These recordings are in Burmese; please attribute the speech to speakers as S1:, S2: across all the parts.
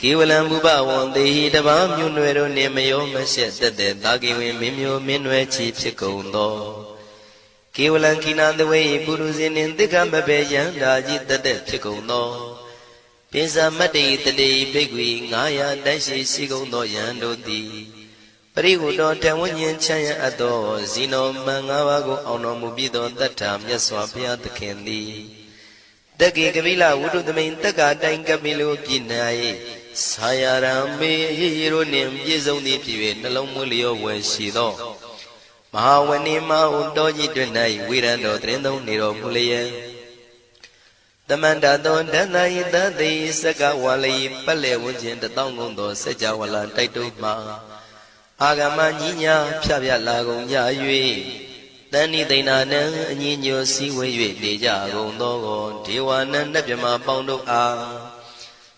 S1: ကေဝလံဘုဘဝံတေဟိတဘာမြွနွယ်တို့နှင့်မယောမရှက်တက်တဲ့တာကေဝင်မင်းမျိုးမင်းနွယ်ချီဖြစ်ကုန်သောကေဝလံခိနာတဝေပုရုဇင်းနှင့်တိက္ခမဘေယံဓာကြီးတက်တဲ့ဖြစ်ကုန်သောပိစမတ္တိတတိဘိက္ခွေ900တိုက်ရှိရှိကုန်သောယံတို့သည်ပရိဟုတော်တဝဉ္ဉ္ချမ်းရအပ်သောဇီနောမံ၅ပါးကိုအောင်တော်မူပြီးသောတတ္ထာမြတ်စွာဘုရားသခင်သည်တက္ကေကပိလဝုဒ္ဓသမိန်တက္ကာတိုင်ကပိလိုပြည်၌ ဆာယရံမေရေရိုနှင့်ပြည့်စုံသည်ဖြစ်၍နှလုံးမွေးလျောဝယ်ရှိသောမဟာဝဏိမဟုတောကြီးတွင်၌ဝိရံတော်တရင်သုံးနေတော်မူလျက်တမန္တသောဒန္တယိတသိစကဝါလိပတ်လေဝန်းကျင်တသောကုန်သောစัจ java လာတိုက်တုမှာအာဂမညီညာဖြပြလာကုန်ကြ၍တဏိသိဏနံအညီညွတ်စည်းဝေး၍နေကြကုန်သောကိုဒေဝနံနတ်မြမပေါင်းတို့အား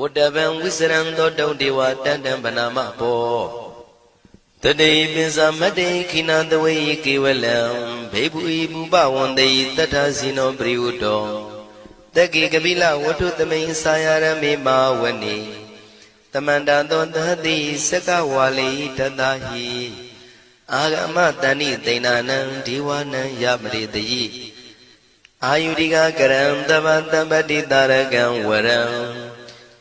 S1: ဝတ္တဗံဝိစရံသောတုံဒေဝတန်တံဗနာမဘောတတိပိစမတ္တိခိနာတဝေကေဝလံဘေဘူဤဘူပဝန္တေတတ္ထဇိနောပရိဝတ္တောတက္ကိကပိလဝတ္ထုသမိန်စာယရမေမာဝနေတမန္တသောသတိစကဝါလိတတဟိအာဂမတဏိသိဏနံဒီဝနံယမရိတိအာယုရိကကရံတပတပတိတာရကံဝရံ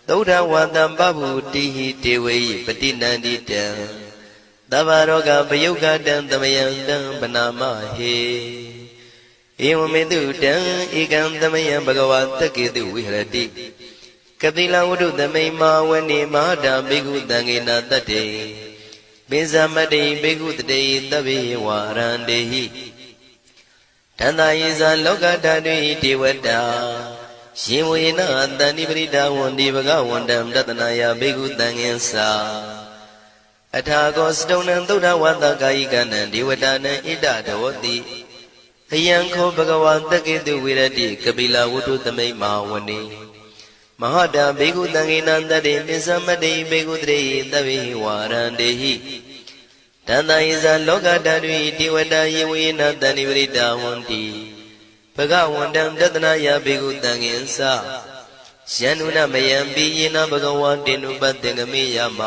S1: သုဒ္ဓဝတံပဗုတိဟိတေဝေပတိနန္တိတံသဗ္ဗရောဂပယုတ်ကတံသမယံတံပနာမဟေဧဝမေတုတံဧကံသမယံဘဂဝါတက္ကေတုဝိဟရတိကတိလဝတ္ထုသမိန်မာဝနေမဟာတံဘေကုတံငေနတတ္တေပိဇမတ္တိဘေကုတတေသဗ္ဗေဝါရန္တေဟိတန္တယေဇာလောကဓာတုဟိဒေဝတာ ရှင်ဝေနတန္တိပရိဒါဝန္တိဘဂဝန္တံတတနာယဘေကုတံငင်္စာအထာကောစတုံနံသုဒ္ဓဝတ္တကာယိကနံဒေဝတာနံဣဒတဝတိအယံခောဘဂဝါတက္ကေတုဝိရတိကပိလဝတ္ထုသမိတ်မဟာဝနေမဟာတာဘေကုတံငေနံတတေပစ္စမတေဘေကုတရေသဗ္ဗေဝါရန္တေဟိတန္တယဇာလောကဓာတုဒေဝတာယေဝေနတဏိဝရိတာဝန္တိ ဘဂဝန္တံတတနာယဘေကုတံငင်္စယန္နုနမယံပိယေနဘဂဝါတေနုပတ္တေငမေယမ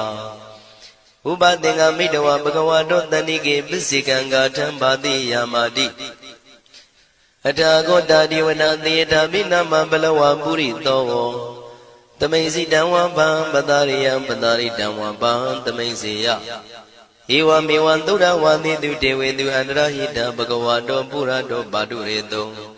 S1: ဥပသင်္ကမိတဝဘဂဝါတောတဏိကေပစ္စေကံဂါထံပါတိယာမာတိအထာဂောတာဒီဝနာသေတာမိနမဘလဝပုရိသောတမိန်စီတံဝပံပတာရိယံပတာရိတံဝပံတမိန်စီယဧဝမေဝံသုဒ္ဓဝါတိတုတေဝေတုအန္တရဟိတဘဂဝါတောပုရတောပါတုရေတုံ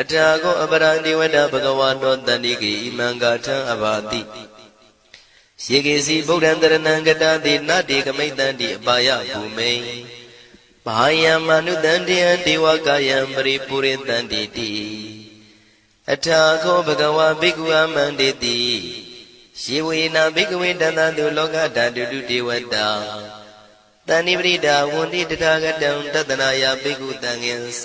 S1: အထာကောအပရံဒီဝတ္တဘဂဝါတောတန္တိကေဣမံဂါထံအဘာတိယေကေစီဗုဒ္ဓံတရဏံကတတိနတေကမိတ္တန္တိအပါယဘူမိန်ဘာယံမနုတန္တိယဒေဝကာယံပရိပုရိတန္တိတိအထာခောဘဂဝါဘိက္ခုအမန္တေတိယေဝေနာဘိကဝေတန္တတုလောကဓာတုတုဒေဝတာတဏိပရိဒါဝန္တိတထာဂတံတတနာယဘိက္ခုတံငင်္စ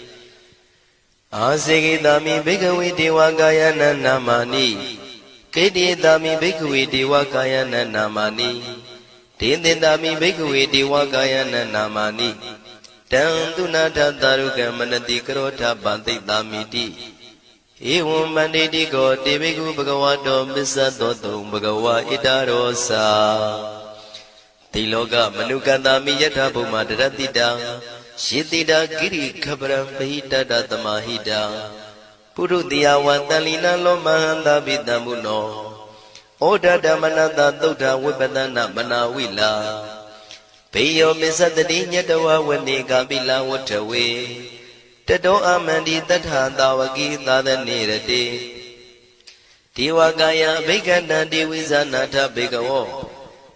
S1: အာစေကိတာမိဘိကဝေဒေဝကာယနနာမာနိကိတိတာမိဘိကဝေဒေဝကာယနနာမာနိဒေသင်တာမိဘိကဝေဒေဝကာယနနာမာနိတံသူနာထတာရုကမနတိကရောထပန္တိတာမိတိဧဝံမန္တိတိကောတေဘိကုဘဂဝါတောမစ္ဆသောတုံဘဂဝါဣတရောစာတိလောကမနုကန္တာမိယထာဘုမတရတိတံ ယေတိတာကိရိခပရံပဟိတတသမဟိတံပုရုတိယဝတန်လီနလောမဟန္တာပိတံဘုနောဩဒဓမ္မနတသုဒ္ဓဝိပဒနာမနာဝိလာဘေယောမစ္စတတိညတဝဝနေကပိလဝတ္ထဝေတတောအမန္တိတထသာဝကိသာသနေရတိဒေဝကာယအဘိက္ခဏံဒေဝိဇာနာထဘေကဝော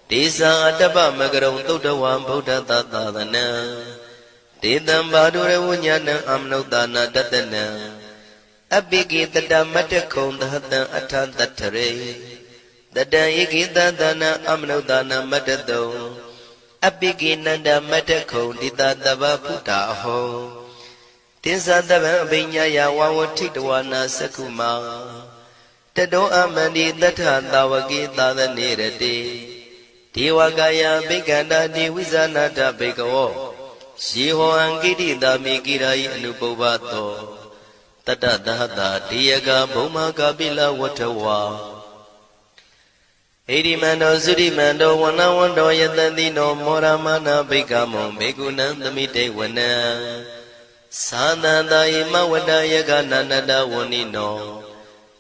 S1: ဒေဇာအတ္တပမကရုံသုဒ္ဓဝံဗုဒ္ဓတသာသနံ ဒေတံဘာဒုရဝဉာဏံအမနုဿာနာတတနံအပိကိတတမတ္တခုံသဟတံအထတတ္ထရေတတံဧကိတသနာအမနုဿာနာမတ္တတုံအပိကိနန္ဒမတ္တခုံဒီတတဗဗုဒ္ဓအဟောတင်္ဇတဗံအပိညာယဝဝထိတဝနာသက္ကုမာတတောအမန္တိတထသာဝကိသာသနေရတိဒေဝကာယဘိက္ခန္တာတိဝိဇာနာတဘေကဝော ယေဟောအံကိတိတာမိကိရာယအနုပုဗ္ဗသောတတတဟတာတေယကဘုံမကပိလဝတ္ထဝါဣရိမန္တောသုရိမန္တောဝနဝန္တောယတတိနောမောရမနာဘိကမောဘေကုဏံသမိတေဝနံသာသန္တာယမဝတ္တယကနန္တဝဏိနော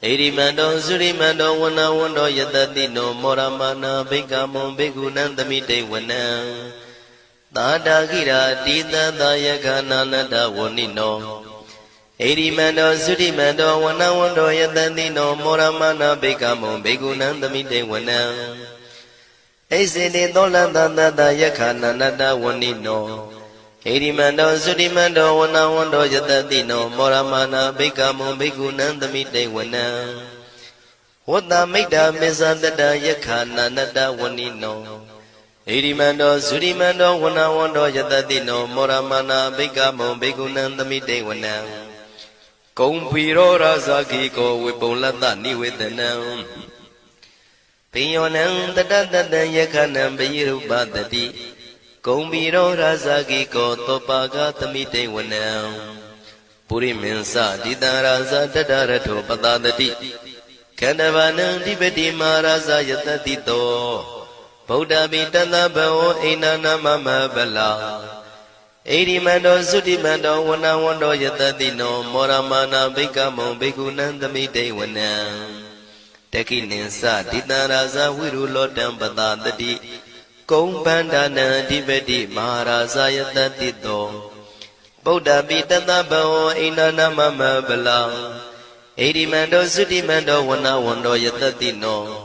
S1: ဣရိမန္တောသုရိမန္တောဝနဝန္တောယတတိနောမောရမနာဘိကမောဘေကုဏံသမိတေဝနံ သာတာခိရာတိတသယကနာနတဝဏိနောဣရိမန္တောသုတိမန္တောဝနဝန္တောယတတိနောမောရမနာဘေကမောဘေကုဏံသမိတေဝနံဣစေတိသောလတတတယခာနန္တဝဏိနောဣရိမန္တောသုတိမန္တောဝနဝန္တောယတတိနောမောရမနာဘေကမောဘေကုဏံသမိတေဝနံဝတ္တမိတ်တာမေဇတတယခာနန္တဝဏိနော ဣရိမန္တောသုရိမန္တောဝနဝန္တောယတတိနောမောရမနာဘေကမောဘေကုဏံသမိတေဝနံကုံဖီရောရာဇာကိကောဝေပုံလတ္တနိဝေဒနံပိယောနံတတတတံယခဏံပိရုပတတိကုံဖီရောရာဇာကိကောသောပါကသမိတေဝနံပုရိမင်းစဒိတံရာဇာတတရထောပတတတိခန္ဓဗာနံဓိပတိမာရာဇာယတတိတော ဗုဒ္ဓပိတတဘောအိနာနာမမဗလာဣရိမန္တောသုတိမန္တောဝနဝန္တောယတတိနောမောရမနာဘိကမောဘိက္ခုနံသမိတေဝနံတခိနိသဒိတံရာဇဝိရုလောတံပတတတိကုံပန္ဒနာအဓိပတိမဟာရာဇယတတိတောဗုဒ္ဓပိတတဘောအိနာနာမမဗလာဣရိမန္တောသုတိမန္တောဝနဝန္တောယတတိနော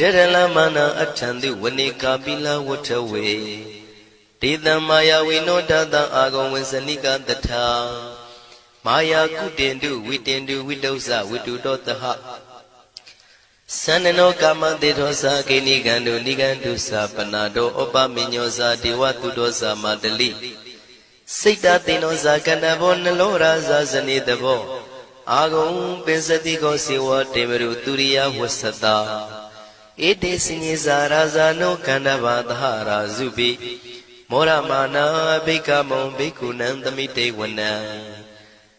S1: တေရလမနာအထံတိဝနေကာပိလဝထဝေဒေတံမာယာဝိနောတတံအာဂုံဝေစနိကတထာမာယာကုတင်တုဝိတင်တုဝိတုဇဝိတုတောတဟသန္နနောကာမတေသောသာကိနိကံတုနိကံတုသာပနာတောဩပမိညောသာဒေဝတုတောသာမတလိစိတ်တသိနောသာကန္တဘောနလောရာဇာဇနေတဘောအာဂုံပင်စတိကောစေဝတေမရုသူရိယဝဆတာ ဧတေစညေဇာရာဇာနောကန္တဘာသဟရာဇုပိမောရမာနာဘိကမုံဘိက္ခုနံသမိတေဝနံ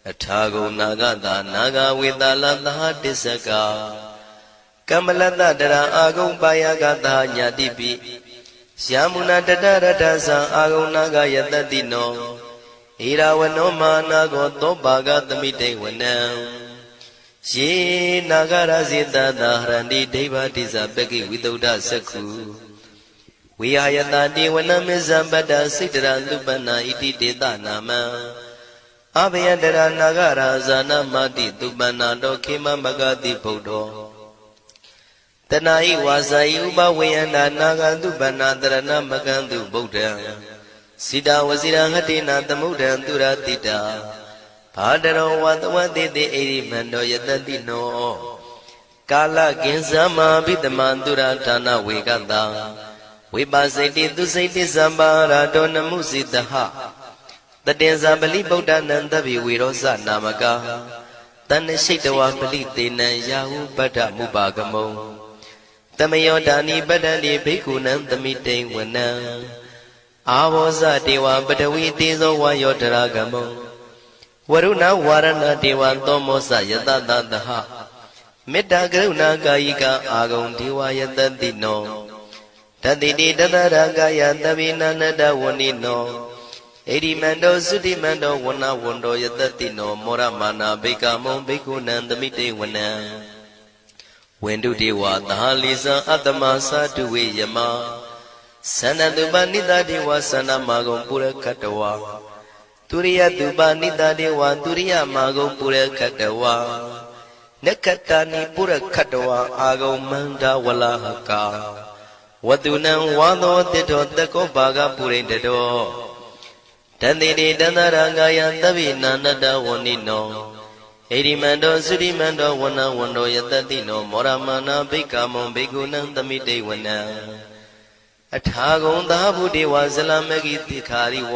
S1: အထာဂုံနာဂတာနာဂဝေတလသဟတစ္စကကမ္မလတတရာအာဂုံပါယကတာညာတိပိယမုနာတတရတ္ထသံအာဂုံနာဂယတတိနောဣရာဝနောမာနာကောသောပါကသမိတေဝနံ ယေနာဂရဇိတတာဟရန္တိဒိဗ္ဗတိဇပကိဝိတုဒ္ဓသက္ခုဝိဟာယတတိဝနမေဇံပတ္တစိတရသုပနာဣတိတေတနာမံအဘယတရနာဂရာဇာနာမတိသုပနာတောခေမမဂတိဗုဒ္ဓောတဏှာဤဝါစာဤဥပဝေယန္တာနာဂန္တုဗန္နာတရဏမကန္တုဗုဒ္ဓံစိတဝစီရဟတိနာသမုဒ္ဒံသူရတိတာ ဘာတရောဝတဝတိတိအိရိမန္တောယတတိနောကာလကင်္စမဘိတမံသူရဌာနဝေကတံဝိပါစိတိသူစိတိသမ္ပါရာတောနမှုစိတဟတတင်္ဇာပလိဗုဒ္ဓနံတဗိဝေရောဇနာမကာတဏ္ဍရှိတဝါပလိတေနံယာဟုပတ္ထမုပါကမုံတမယောဒာနိပတ္တတိဘိက္ခုနံသမိတိဝနံအာဘောဇတေဝပတဝီတေဇောဝါယောတရာကမုံ ဝရုဏဝါရဏတေဝသောမောဇယတတတဟမေတ္တာကရုဏာကာယိကအာဂုံဒေဝယတတိနောတတိတိတတရကာယသဗ္ဗိနန္တဝဏိနောဣတိမန္တောသုတိမန္တောဝဏဝန္တောယတတိနောမောရမာနာဘိကမုံဘိက္ခုနံသမိတေဝနံဝန္တုတေဝသဟလိဇံအတ္တမသာတုဝေယမသန္တတုပနိတတေဝသန္နမာဂုံပုရခတ္တဝါ သူရိယသူပါနိတတေဝသူရိယမာဂုံပုရခတဝါနက္ခတာနိပုရခတဝါအာဂုံမန္တဝလာဟကာဝတုနံဝါသောတိတောတကောဘာဂပုရိတတောတန်တိတိတန္တရာကာယသဗ္ဗိနာနတဝဏိနောဣရိမန္တောသုရိမန္တောဝနဝန္တောယတတိနောမောရမနာဘိက္ခမုံဘိက္ခုနံသမိတေဝနံအထာဂုံသာဘုဒေဝဇလမဂိတိခာရိဝ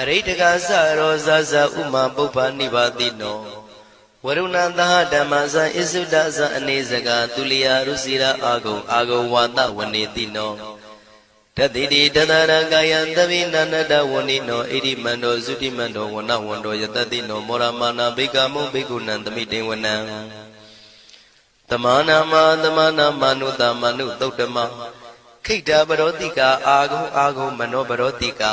S1: အရိတကသရောဇဇဥမာပုပ္ပနိဗ္ဗာတိနောဝရုဏသဟဓမ္မဇံဣစုဒဇံအနေစကသူလျာရုစီရာအာဂုံအာဂုံဝါဒဝနေတိနောတတိတိတတရကာယံသဗိနန္တဝဏိနောဣတိမန္တောသုတိမန္တောဝနဝန္တောယတတိနောမောရမာနာဘိကမုဘိကုဏံသမိတေဝနံတမနာမတမနာမနုတမနုသုတ်တမခိတ္တပရောတိကာအာဂုံအာဂုံမနောပရောတိကာ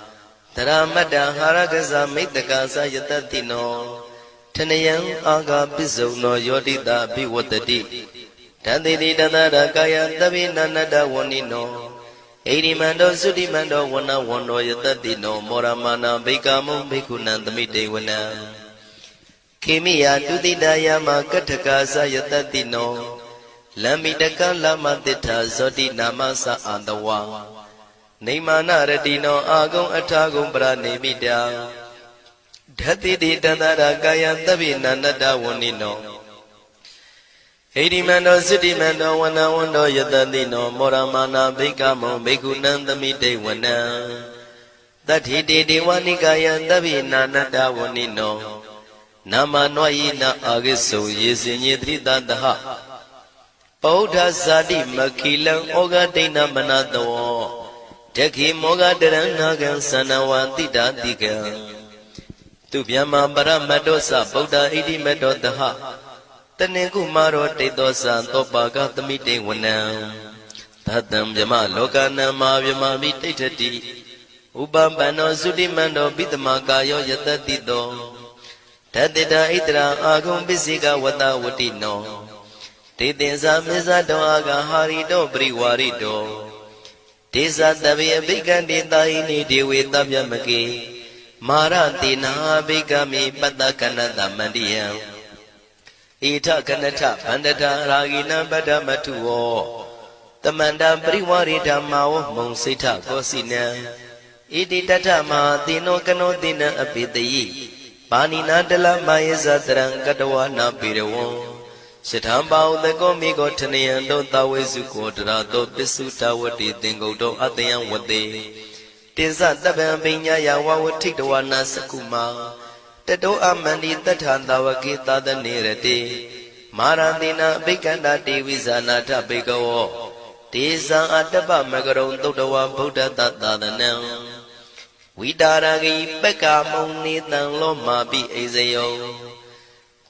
S1: တရမတ္တဟာရကဇမိတ္တကသယတတိနောထနယံအာဂပစ္စုံနောယောတိတာဘိဝတ္တိတန်တိတိတန္တရကာယသဗ္ဗိနန္တဝဏိနောဣရိမန္တောသုတိမန္တောဝနဝန္တောယတတိနောမောရမနာဘိကမုံဘိက္ခုနံသမိတေဝနံခေမိယတုတိတယမကထကာသယတတိနောလမ္မိတကလမတိထာဇောတိနာမသအန္တဝါ နေမာနရတိနောအာဂုံအထာဂုံပရနေမိတံဓတ္တိတိတန္တရာကာယသဗ္ဗိနန္တဝဏိနောဣတိမန္တောစိတ္တိမန္တောဝနဝန္တောယတတိနော မောရမာနာဘိက္ခမောဘိက္ခုနံသမိတေဝနံတတိတေဒေဝနိကာယသဗ္ဗိနာနတဝဏိနောနာမနွယိနအာဂိစုံယေစင်ညေတိတတဟပောဓဇာတိမခိလံဩဃဒိဏမနတော တခိမောဃတရဏကံသနဝတိတာတိကံသူဗျမပရမတ္တောသဗုဒ္ဓဣတိမတ္တောတဟတနေကုမာရောတိတ်သောသံသောပါကသမိတေဝနံသတ္တံဗျမလောကနံမာဗျမမိတိဋ္ဌတိဥပပန္နောသုတိမန္တောပိတမကာယောယတတိတောတတိတာဣတရာအာဂုံပစ္စေကဝတဝတိနောဒေသင်္ဇာမေဇတောအာဂဟာရိတောပရိဝါရိတော ဒေသတဗေအဘိကံတေတာဟိနိဒေဝေတဗျမကေမာရတိနာဘိကမိပတ္တကနတမန္တိယံဣထကနထဗန္တတာရာဂိနံပဒမထုဝောတမန္တပရိဝရိဓမ္မာဝမုံစိဋ္ဌကောစီနံဣတိတထမဟာတိနောကနောတိနံအပိတယိပါဏိနာတလမယေဇတရံကတဝနာပိရဝံ ရှထံပါဥတကောမိကောထနယံတောတဝေစုကောတရာတောပစ္စုတဝတိသင်္ကုတ်တောအတယံဝတေတိဇတပံပညာယဝဝထိတဝနာစကုမာတတောအမန္တိတထံတဝကေသဒနေရတိမာရတိနာအဘိကန္တာတေဝိဇာနာထဘေကဝောတေဇံအတ္တပမကရုံသုတ်တဝဗုဒ္ဓတသာသနံဝိတာရဂိပက္ကမုံနေတံလောမာပိအိဇယော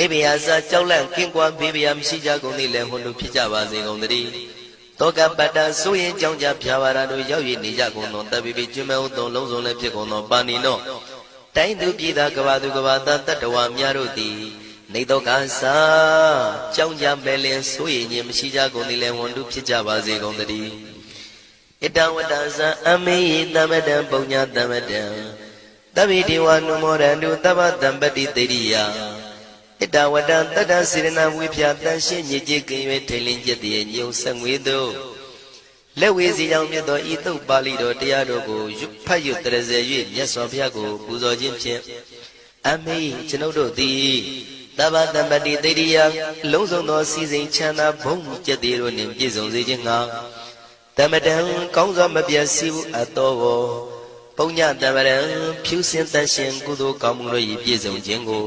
S1: နေဗျာစာကြောက်လန့်ကင်းကွာဘေးဗျာမရှိကြကုန်သည်လည်းဟွန်တို့ဖြစ်ကြပါစေကုန်သတည်းတောကပတ္တဆိုရင်ကြောင့်ကြဖြာပါရတို့ရောက်ရနေကြကုန်သောတပိပိကျွမဲဥသုံးလုံးစုံလည်းဖြစ်ကုန်သောပါဏိနောတိုင်းသူပြည်သားကဘာသူကဘာသားတတ္တဝါများတို့သည်နေတော့ကစားကြောင့်ကြပဲလင်ဆိုရင်ခြင်းမရှိကြကုန်သည်လည်းဝန်တုဖြစ်ကြပါစေကုန်သတည်းဣတဝတ္တဇံအမေဟိသမတံပုံညာသမတံတပိတိဝနုမောရန္တုတပ္ပတံပတိတေရိယ ဣတဝတ္တတတ္တစေရနာဝိဖြာတန်ရှင်းညစ်ကြေးကင်၍ထိန်လင်းကျက်တည်းညုံဆက်ငွေသို့လက်ဝေစီကြောင့်မြတ်သောဤသုတ်ပါဠိတော်တရားတော်ကိုရွတ်ဖတ်ရွတ်တရစေ၍မြတ်စွာဘုရားကိုပူဇော်ခြင်းဖြင့်အမေကျွန်ုပ်တို့သည်တပ္ပတံပတိတေရိယလုံးစုံသောစီစဉ်ချမ်းသာဘုံကျက်တည်းတို့နှင့်ပြည့်စုံစေခြင်းငှာတမတံကောင်းစွာမပြတ်စီဘူးအပ်တော်ကိုပုံညတမရံဖြူစင်တတ်ရှင်ကုသိုလ်ကောင်းမှုတို့၏ပြည့်စုံခြင်းကို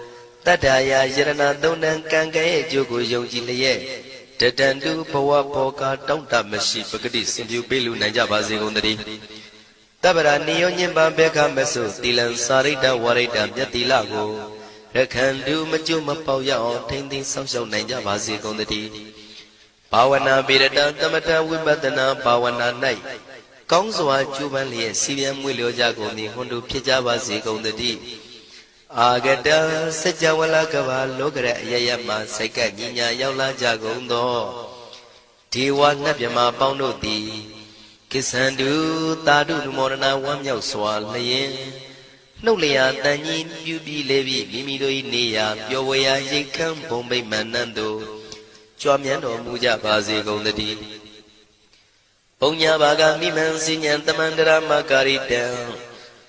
S1: တတ္တယာယရဏသုံးတန်ကံကဲ့ရဲ့အကျိုးကိုယုံကြည်လျက်တတန်တုဘဝဘောကတောင့်တမရှိပဂတိစင်ပြူပေးလူနိုင်ကြပါစေကုန်တည်းတပ္ပရာနိယောညင်ပံဘေခမဆုသီလံစာရိတ္တဝရိတ္တမြတ်တိလကိုရခန္တုမကျွတ်မပေါက်ရအောင်ထိမ့်သိမ်းဆောက်ရှောက်နိုင်ကြပါစေကုန်တည်းဘာဝနာပိရတသမထဝိပဿနာဘာဝနာ၌ကောင်းစွာကျူးပန်းလျက်စီပြန်မွေလျောကြကုန်သည်ဟွန်တို့ဖြစ်ကြပါစေကုန်တည်း အာဂတစัจ java လကဘာလောကရအယယမစိတ်ကညီညာရောက်လာကြကုန်သောဒေဝနတ်မြမပေါင်းတို့သည်ကိသန္တုတာတုနမောရဏဝမ်းမြောက်စွာလျင်နှုတ်လျာတန်ကြီးပြူပြီးလေပြီးမိမိတို့၏နေရာပျော်ဝေရာရိတ်ခမ်းဘုံဗိမာန်နန်းသို့ကြွမြန်းတော်မူကြပါစေကုန်သတည်းပုံညာဘာကမိမံစဉ္ဉံတမန္တရမကာရိတံ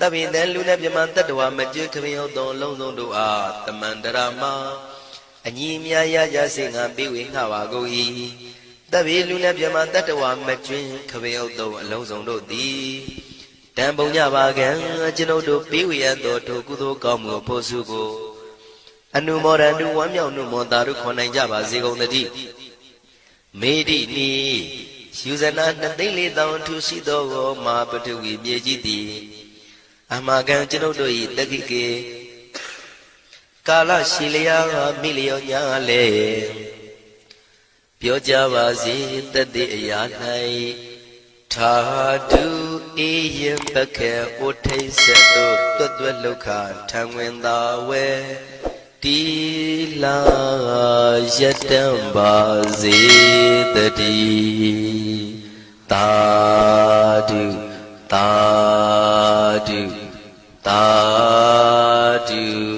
S1: တပိတံလူနဲ့မြမတတ္တဝမကျွခမယောသောလုံးစုံတို့အားတမန္တရာမအညီမြာရကြစေငါပေးဝေငှပါကုန်၏တပိလူနဲ့မြမတတ္တဝမကျွင်းခမယောသောအလုံးစုံတို့သည်တံပုံညပါကံကျွန်ုပ်တို့ပေးဝေရသောထိုကုသိုလ်ကောင်းမှုဖို့စုကိုအနုမောဒန္တုဝမ်းမြောက်နှုမောတာတို့ခွန်နိုင်ကြပါစေကုန်သတည်းမေတိနီယူဇနာနှစ်သိန်းလေးတောင်ထူရှိသောမာပထဝီမြေကြီးသည် အမကံကျွန်ုပ်တို့၏တက္ကိကေကာလရှိလျာမိလျောညာလေပြောကြပါစေတသက်အရာ၌ထာတုအေယံပခေဩထိတ်ဆက်တို့တွတ်တွတ်လုခထံဝင်သာဝဲတီလာယတံပါစေတတိတာတုတာ သာဓု